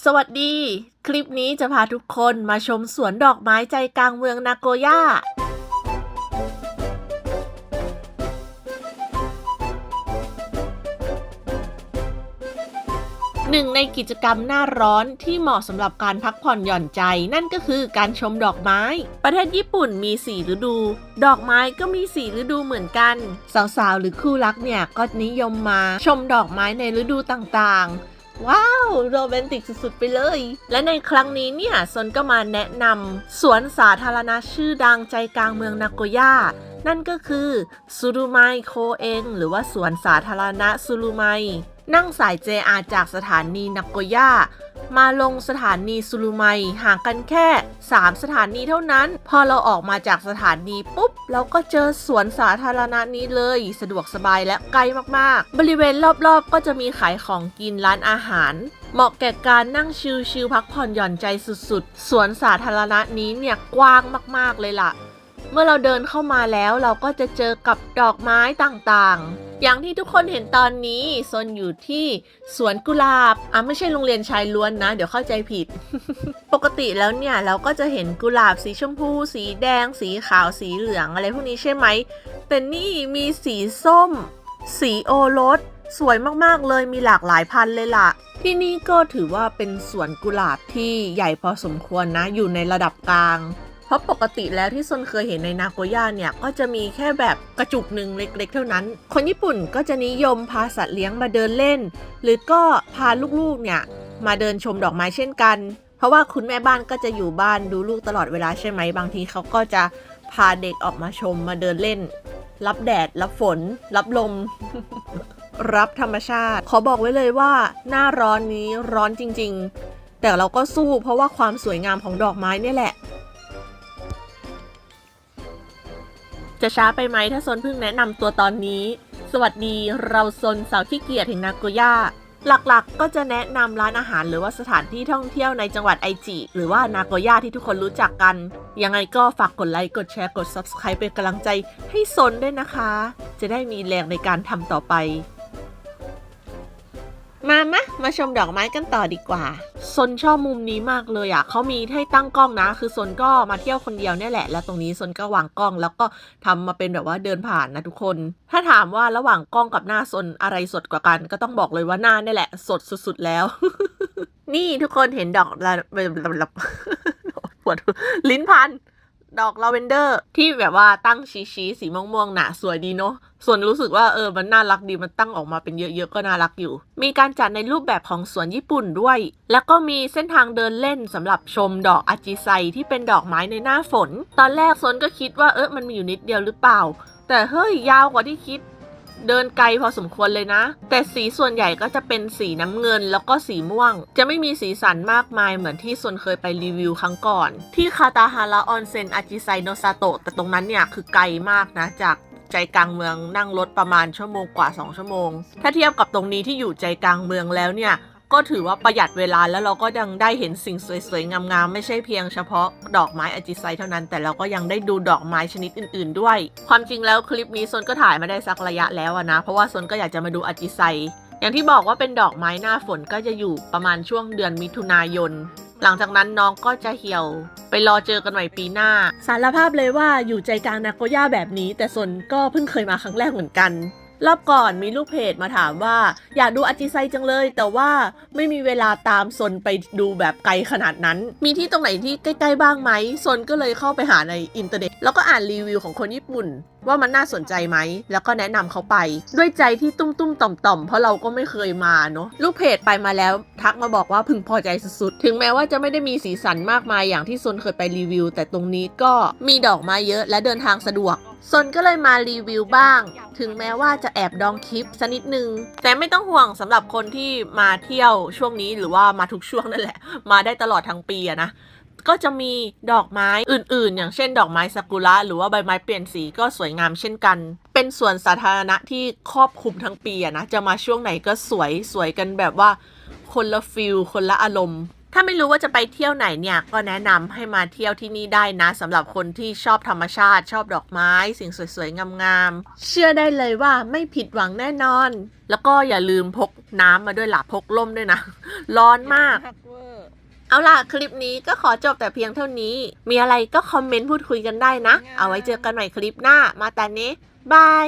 สวัสดี คลิปนี้จะพาทุกคนมาชมสวนดอกไม้ใจกลางเมืองนาโกย่า หนึ่งในกิจกรรมหน้าร้อนที่เหมาะสำหรับการพักผ่อนหย่อนใจ นั่นก็คือการชมดอกไม้ ประเทศญี่ปุ่นมี4ฤดู ดอกไม้ก็มี4ฤดูเหมือนกัน สาวๆ หรือคู่รักเนี่ยก็นิยมมาชมดอกไม้ในฤดูต่างๆ ว้าว โรแมนติกสุดๆ ไปเลย และในครั้งนี้เนี่ยซนก็มาแนะนำสวนสาธารณะชื่อดังใจกลางเมืองนาโกย่านั่นก็คือซูรุไมโคเองหรือว่าสวนสาธารณะซูรุไมนั่งสาย JR จากสถานีนาโกย่า มาลงสถานีซูรุไมห่างกันแค่ 3 สถานีเท่านั้น พอเราออกมาจากสถานีปุ๊บ เราก็เจอสวนสาธารณะนี้เลย สะดวกสบายและใกล้มากๆ บริเวณรอบๆ ก็จะมีขายของกินร้านอาหารเหมาะแก่การนั่งชิลๆพักผ่อนหย่อนใจสุดๆ สวนสาธารณะนี้เนี่ยกว้างมากๆเลยล่ะ เมื่อเราเดินเข้ามาแล้วเราก็จะเจอกับดอกไม้ต่างๆ อย่างที่ทุกคนเห็นตอนนี้โซนอยู่ที่สวนกุหลาบ อะไม่ใช่โรงเรียนชายล้วนนะ เดี๋ยวเข้าใจผิด ปกติแล้วเนี่ยเราก็จะเห็นกุหลาบสีชมพู สีแดง สีขาว สีเหลืองอะไรพวกนี้ใช่ไหม แต่นี่มีสีส้ม สีโอรสสวยมากๆเลยมีหลากหลายพันธุ์เลยล่ะ ที่นี่ก็ถือว่าเป็นสวนกุหลาบที่ใหญ่พอสมควรนะ อยู่ในระดับกลาง ราะปกติแล้วที่ซนเคยเห็นในนาโกย่าเนี่ย ก็จะมีแค่แบบกระจุกหนึ่งเล็กๆ เท่านั้น คนญี่ปุ่นก็จะนิยมพาสัตว์เลี้ยงมาเดินเล่น หรือก็พาลูกๆเนี่ยมาเดินชมดอกไม้เช่นกัน เพราะว่าคุณแม่บ้านก็จะอยู่บ้านดูลูกตลอดเวลาใช่ไหมบางทีเขาก็จะพาเด็กออกมาชมมาเดินเล่น รับแดด รับฝน รับลม รับธรรมชาติ ขอบอกไว้เลยว่า หน้าร้อนนี้ร้อนจริง ๆ แต่เราก็สู้เพราะว่าความสวยงามของดอกไม้เนี่ยแหละ จะช้าไปไหมถ้าซนเพิ่งแนะนำตัวตอนนี้ สวัสดีเราซนสาวขี้เกียจแห่งนาโกย่าหลักๆก็จะแนะนำร้านอาหารหรือว่าสถานที่ท่องเที่ยวในจังหวัดไอจิ หรือว่านาโกย่าที่ทุกคนรู้จักกัน ยังไงก็ฝากกดไลค์กดแชร์กด Subscribe เป็นกำลังใจให้ซนด้วยนะคะ จะได้มีแรงในการทำต่อไป มามะมาชมดอกไม้กันต่อดีกว่า ซนชอบมุมนี้มากเลยอะเขามีให้ตั้งกล้องนะ คือซนก็มาเที่ยวคนเดียวเนี่ยแหละ แล้วตรงนี้ซนก็วางกล้อง แล้วก็ทำมาเป็นแบบว่าเดินผ่านนะทุกคน ถ้าถามว่าระหว่างกล้องกับหน้าซนอะไรสดกว่ากัน ก็ต้องบอกเลยว่าหน้าเนี่ยแหละ สดสุดๆแล้ว นี่ทุกคนเห็นดอกละปวดลิ้นพัน ดอกลาเวนเดอร์ ที่แบบว่าตั้งชี้ๆสีม่วงๆน่ะสวยดีเนาะส่วนรู้สึกว่าเออมันน่ารักดีมันตั้งออกมาเป็นเยอะๆก็น่ารักอยู่ มีการจัดในรูปแบบของสวนญี่ปุ่นด้วย แล้วก็มีเส้นทางเดินเล่นสำหรับชมดอกอาจิไซที่เป็นดอกไม้ในหน้าฝน ตอนแรกซนก็คิดว่าเออมันมีอยู่นิดเดียวหรือเปล่า แต่เฮ้ยยาวกว่าที่คิด เดินไกลพอสมควรเลยนะ แต่สีส่วนใหญ่ก็จะเป็นสีน้ำเงินแล้วก็สีม่วง จะไม่มีสีสันมากมายเหมือนที่ส่วนเคยไปรีวิวครั้งก่อน ที่คาตาฮาระออนเซ็นอาจิไซโนซาโตะแต่ตรงนั้นเนี่ยคือไกลมากนะจากใจกลางเมืองนั่งรถประมาณชั่วโมงกว่า 2 ชั่วโมง ถ้าเทียบกับตรงนี้ที่อยู่ใจกลางเมืองแล้วเนี่ย ก็ถือว่าประหยัดเวลาแล้วเราก็ยังได้เห็นสิ่งสวยๆ งามๆ ไม่ใช่เพียงเฉพาะดอกไม้อจิไซเท่านั้น แต่เราก็ยังได้ดูดอกไม้ชนิดอื่นๆ ด้วย ความจริงแล้วคลิปนี้ซนก็ถ่ายมาได้สักระยะแล้วนะ เพราะว่าซนก็อยากจะมาดูอจิไซ อย่างที่บอกว่าเป็นดอกไม้หน้าฝนก็จะอยู่ประมาณช่วงเดือนมิถุนายนหลังจากนั้นน้องก็จะเหี่ยว ไปรอเจอกันใหม่ปีหน้า สารภาพเลยว่าอยู่ใจกลางนาโกย่าแบบนี้ แต่ซนก็เพิ่งเคยมาครั้งแรกเหมือนกัน รอบก่อนมีลูกเพจมาถามว่า อยากดูอาจิไซจังเลย แต่ว่าไม่มีเวลาตามซนไปดูแบบไกลขนาดนั้น มีที่ตรงไหนที่ใกล้ ๆ บ้างไหมซนก็เลยเข้าไปหาในอินเทอร์เน็ต แล้วก็อ่านรีวิวของคนญี่ปุ่น ว่ามันน่าสนใจไหม แล้วก็แนะนำเขาไป ด้วยใจที่ตุ้มๆต่อมต่อมๆ เพราะเราก็ไม่เคยมาเนาะลูกเพจไปมาแล้ว ทักมาบอกว่าพึงพอใจสุดๆ ถึงแม้ว่าจะไม่ได้มีสีสันมากมายอย่างที่ซนเคยไปรีวิว แต่ตรงนี้ก็มีดอกไม้เยอะและเดินทางสะดวก ซนก็เลยมารีวิวบ้าง ถึงแม้ว่าจะแอบดองคลิปสักนิดนึง แต่ไม่ต้องห่วงสำหรับคนที่มาเที่ยวช่วงนี้หรือว่ามาทุกช่วงนั่นแหละ มาได้ตลอดทั้งปีอะนะก็จะมีดอกไม้อื่นๆ อย่างเช่นดอกไม้ซากุระหรือว่าใบไม้เปลี่ยนสีก็สวยงามเช่นกัน เป็นสวนสาธารณะที่ครอบคลุมทั้งปีอะนะ จะมาช่วงไหนก็สวยสวยกันแบบว่าคนละฟิลคนละอารมณ์ ถ้าไม่รู้ว่าจะไปเที่ยวไหนเนี่ย ก็แนะนำให้มาเที่ยวที่นี่ได้นะสำหรับคนที่ชอบธรรมชาติชอบดอกไม้ สิ่งสวยๆ งามๆ เชื่อได้เลยว่าไม่ผิดหวังแน่นอน แล้วก็อย่าลืมพกน้ำมาด้วยล่ะพกล่มด้วยนะ ร้อนมากหักเวอร์เอาล่ะ คลิปนี้ก็ขอจบแต่เพียงเท่านี้ มีอะไรก็คอมเมนต์พูดคุยกันได้นะ เอาไว้เจอกันใหม่คลิปหน้า มาแต่นี้บาย